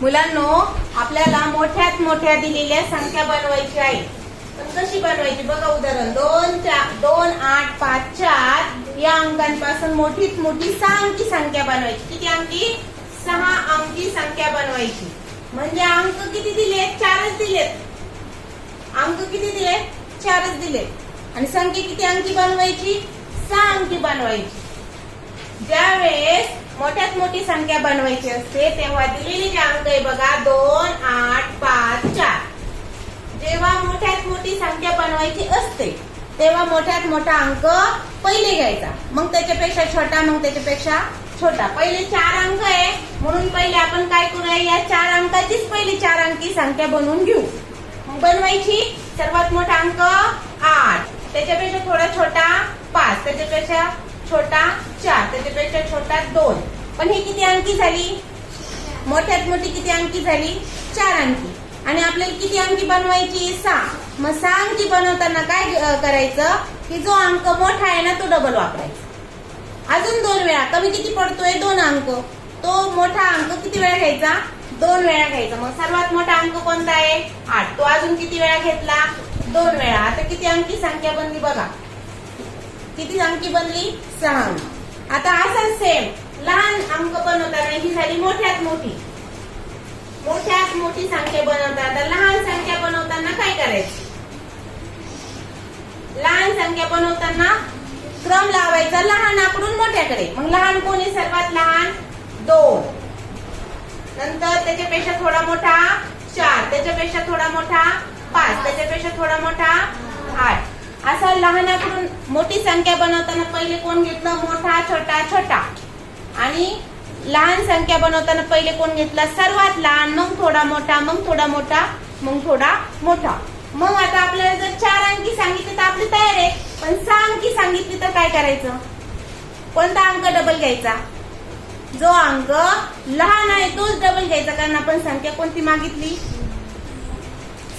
मुलांनो आपल्याला मोठ्यात मोठ्या दिलेल्या संख्या बनवायची आहे. पण कशी बनवायची? बघा उदाहरण. दोन चार दोन आठ पाच चार या अंकांपासून मोठीत मोठी सहा अंकी संख्या बनवायची. किती अंकी? सहा अंकी संख्या बनवायची. म्हणजे अंक किती दिलेत? चारच दिलेत. अंक किती दिलेत? चारच दिलेत. आणि संख्या किती अंकी बनवायची? सहा अंकी बनवायची. ज्यावेळेस मोठ्यात मोठी संख्या बनवायची असते तेव्हा दिलेली जे अंक आहे बघा दोन आठ पाच चार. जेव्हा मोठ्यात मोठी संख्या बनवायची असते तेव्हा मोठ्यात मोठा अंक पहिले घ्यायचा. मग त्याच्यापेक्षा छोटा मग त्याच्यापेक्षा छोटा. पहिले चार अंक आहे म्हणून पहिले आपण काय करूया या चार अंकाचीच पहिली चार अंकी संख्या बनवून घेऊ. बनवायची सर्वात मोठा अंक आठ. त्याच्यापेक्षा थोडा छोटा पाच त्याच्यापेक्षा छोटा चार. त्याच्यापेक्षा छोटा दोन. पण ही किती अंकी झाली? मोठ्यात मोठी किती अंकी झाली? चार अंकी. आणि आपल्याला किती अंकी बनवायची? सहा. मग सहा अंकी बनवताना काय करायचं? की जो अंक मोठा आहे ना तो डबल वापरायचा. अजून दोन वेळा. कमी किती पडतोय? दोन अंक. तो मोठा अंक किती वेळा घ्यायचा? दोन वेळा घ्यायचा. मग सर्वात मोठा अंक कोणता आहे? आठ. तो अजून किती वेळा घेतला? दोन वेळा. आता किती अंकी संख्या बनली बघा. किती अंकी बनली? सहा अंक. आता असाच सेम लहान अंक बनवताना ही झाली मोठ्यात मोठी. मोठ्यात मोठी संख्या बनवताना लहान संख्या बनवताना काय करायची? लहान संख्या बनवताना क्रम लावायचा लहान आकडून मोठ्याकडे. मग लहान कोणी? सर्वात लहान दोन. नंतर त्याच्यापेक्षा थोडा मोठा चार. त्याच्यापेक्षा थोडा मोठा पाच. त्याच्यापेक्षा थोडा मोठा आठ लहानाकडून मोठी संख्या बनवताना पहिले कोण घेतलं? मोठा छोटा छोटा. आणि लहान संख्या बनवताना पहिले कोण घेतला? सर्वात लहान मग थोडा मोठा मग थोडा मोठा मग थोडा मोठा. मग आता आपल्याला जर चार अंकी सांगितले तर आपली तयार आहे. पण सहा अंकी सांगितली तर काय करायचं? कोणता अंक डबल घ्यायचा? जो अंक लहान आहे तोच डबल घ्यायचा कारण आपण संख्या कोणती मागितली?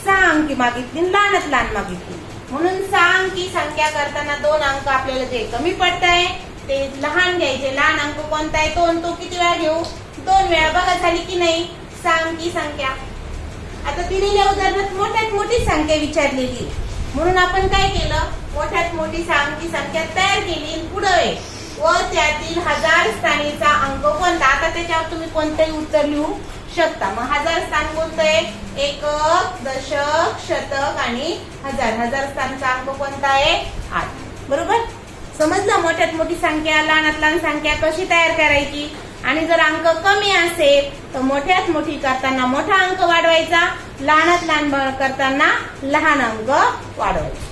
सहा अंकी मागितली लहानच लहान मागितली. म्हणून सहा अंकी संख्या करताना दोन अंक आपल्याला जे कमी पडत आहे ते लहान घ्यायचे. लहान अंक कोणता आहे? तो तो किती वेळा घेऊ? दोन वेळा. बघा झाली की नाही? सहा अंकी संख्या. आता दिलेल्या उदाहरणात मोठ्यात मोठी संख्या विचारलेली. म्हणून आपण काय केलं? मोठ्यात मोठी सहा अंकी संख्या तयार केली पुढे व त्यातील हजार स्थानीचा अंक कोणता? आता त्याच्यावर तुम्ही कोणतंही उत्तर लिहू शकता. मग हजार स्थान कोणतं? एकक दशक शतक आणि हजार. हजार स्थानचा अंक कोणता आहे? आठ. बरोबर? समजलं? मोठ्यात मोठी संख्या लहानात लहान संख्या कशी तयार करायची? आणि जर अंक कमी असेल तर मोठ्यात मोठी करताना मोठा अंक वाढवायचा लहानात लहान करताना लहान अंक वाढवायचा.